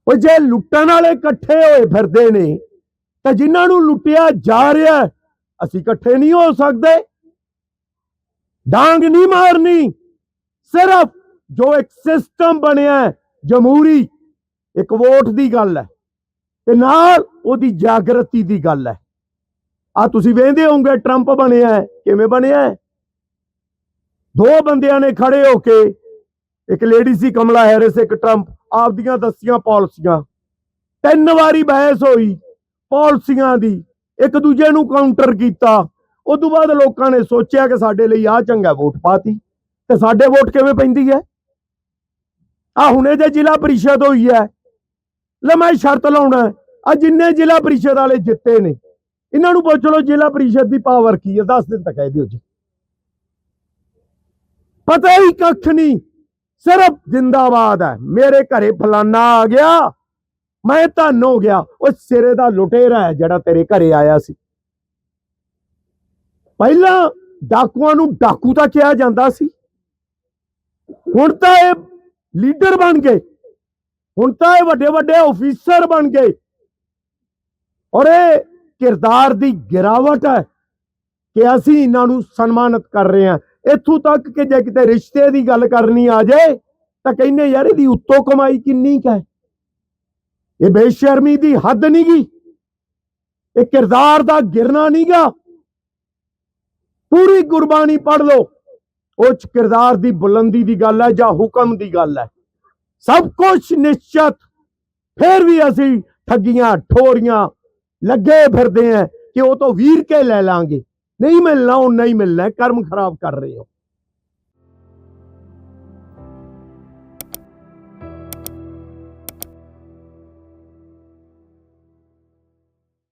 ਉਹ ਜੇ ਲੁੱਟਣ ਵਾਲੇ ਇਕੱਠੇ ਹੋਏ ਫਿਰਦੇ ਨੇ, ਤਾਂ ਜਿਨ੍ਹਾਂ ਨੂੰ ਲੁੱਟਿਆ ਜਾ ਰਿਹਾ ਅਸੀਂ ਇਕੱਠੇ ਨਹੀਂ ਹੋ ਸਕਦੇ। ਡਾਂਗ ਨਹੀਂ ਮਾਰਨੀ, ਸਿਰਫ ਜੋ ਇੱਕ ਸਿਸਟਮ ਬਣਿਆ ਜਮਹੂਰੀ, ਇੱਕ ਵੋਟ ਦੀ ਗੱਲ ਹੈ, ਤੇ ਨਾਲ ਉਹਦੀ ਜਾਗਰਤੀ ਦੀ ਗੱਲ ਹੈ। ਆ ਤੁਸੀਂ ਵੇਖਦੇ ਹੋਵੋਗੇ ਟਰੰਪ ਬਣਿਆ ਹੈ, ਕਿਵੇਂ ਬਣਿਆ ਹੈ? ਦੋ ਬੰਦਿਆਂ ਨੇ ਖੜੇ ਹੋ ਕੇ ਇੱਕ ਲੇਡੀ ਸੀ ਕਮਲਾ ਹੈਰਿਸ, ਇੱਕ ਟਰੰਪ, ਆਪਦੀਆਂ ਦੱਸੀਆਂ ਪਾਲਿਸੀਆਂ। ਤਿੰਨ ਵਾਰੀ ਬਹਿਸ ਹੋਈ ਪਾਲਿਸੀਆਂ ਦੀ, ਇੱਕ ਦੂਜੇ ਨੂੰ ਕਾਊਂਟਰ ਕੀਤਾ। ਉਸ ਤੋਂ ਬਾਅਦ ਲੋਕਾਂ ਨੇ ਸੋਚਿਆ ਕਿ ਸਾਡੇ ਲਈ ਆ ਚੰਗਾ ਵੋਟ ਪਾਤੀ। ਤੇ ਸਾਡੇ ਵੋਟ ਕਿਵੇਂ ਪੈਂਦੀ ਹੈ? ਆ ਹੁਣੇ ਜੇ ਜ਼ਿਲ੍ਹਾ ਪਰਿਸ਼ਦ ਹੋਈ ਹੈ। ਲੈ ਮੈਂ ਸ਼ਰਤ ਲਾਉਣਾ ਆ ਜਿੰਨੇ ਜ਼ਿਲ੍ਹਾ ਪਰਿਸ਼ਦ ਵਾਲੇ ਜਿੱਤੇ ਨੇ, ਇਹਨਾਂ ਨੂੰ ਪੁੱਛ ਲਓ ਜ਼ਿਲ੍ਹਾ ਪਰਿਸ਼ਦ ਦੀ ਪਾਵਰ ਕੀ ਹੈ 10 ਦਿਨ ਤੱਕ ਕਹਿ ਦਿਓ ਜੀ। ਪਤਾ ਹੀ ਕੱਖ ਨਹੀਂ। ਸਿਰਫ ਜਿੰਦਾਬਾਦ ਹੈ। ਮੇਰੇ ਘਰੇ ਫਲਾਨਾ ਆ ਗਿਆ। ਮੈਂ ਧੰਨ ਹੋ ਗਿਆ। ਉਹ ਸਿਰੇ ਦਾ ਲੁਟੇਰਾ ਹੈ ਜਿਹੜਾ ਤੇਰੇ ਘਰੇ ਆਇਆ ਸੀ। ਪਹਿਲਾਂ ਡਾਕੂਆਂ ਨੂੰ ਡਾਕੂ ਤਾਂ ਕਿਹਾ ਜਾਂਦਾ ਸੀ। ਹੁਣ ਤਾਂ ਇਹ ਲੀਡਰ ਬਣ ਗਏ। ਹੁਣ ਤਾਂ ਇਹ ਵੱਡੇ ਵੱਡੇ ਆਫੀਸਰ ਬਣ ਗਏ। ਔਰ ਇਹ ਕਿਰਦਾਰ ਦੀ ਗਿਰਾਵਟ ਹੈ ਕਿ ਅਸੀਂ ਇਹਨਾਂ ਨੂੰ ਸਨਮਾਨਿਤ ਕਰ ਰਹੇ ਹਾਂ। ਇੱਥੋਂ ਤੱਕ ਕਿ ਜੇ ਕਿਤੇ ਰਿਸ਼ਤੇ ਦੀ ਗੱਲ ਕਰਨੀ ਆ ਜਾਏ, ਤਾਂ ਕਹਿੰਦੇ ਯਾਰ ਇਹਦੀ ਉੱਤੋਂ ਕਮਾਈ ਕਿੰਨੀ ਕੁ ਹੈ? ਇਹ ਬੇਸ਼ਰਮੀ ਦੀ ਹੱਦ ਨਹੀਂ ਗਈ ਇਹ ਕਿਰਦਾਰ ਦਾ ਗਿਰਨਾ ਨਹੀਂਗਾ ਪੂਰੀ ਗੁਰਬਾਣੀ ਪੜ੍ਹ ਲਓ। ਉਹ ਚ ਕਿਰਦਾਰ ਦੀ ਬੁਲੰਦੀ ਦੀ ਗੱਲ ਹੈ ਜਾਂ ਹੁਕਮ ਦੀ ਗੱਲ ਹੈ। ਸਭ ਕੁਝ ਨਿਸ਼ਚਤ। ਫਿਰ ਵੀ ਅਸੀਂ ਠੱਗੀਆਂ, ਠੋਰੀਆਂ ਲੱਗੇ ਫਿਰਦੇ ਆ ਕਿ ਉਹ ਤੋਂ ਵੀਰ ਕੇ ਲੈ ਲਾਂਗੇ। ਨਹੀਂ ਮਿਲਣਾ ਉਹ ਨਹੀਂ ਮਿਲਣਾ ਕਰਮ ਖਰਾਬ ਕਰ ਰਹੇ ਹੋ।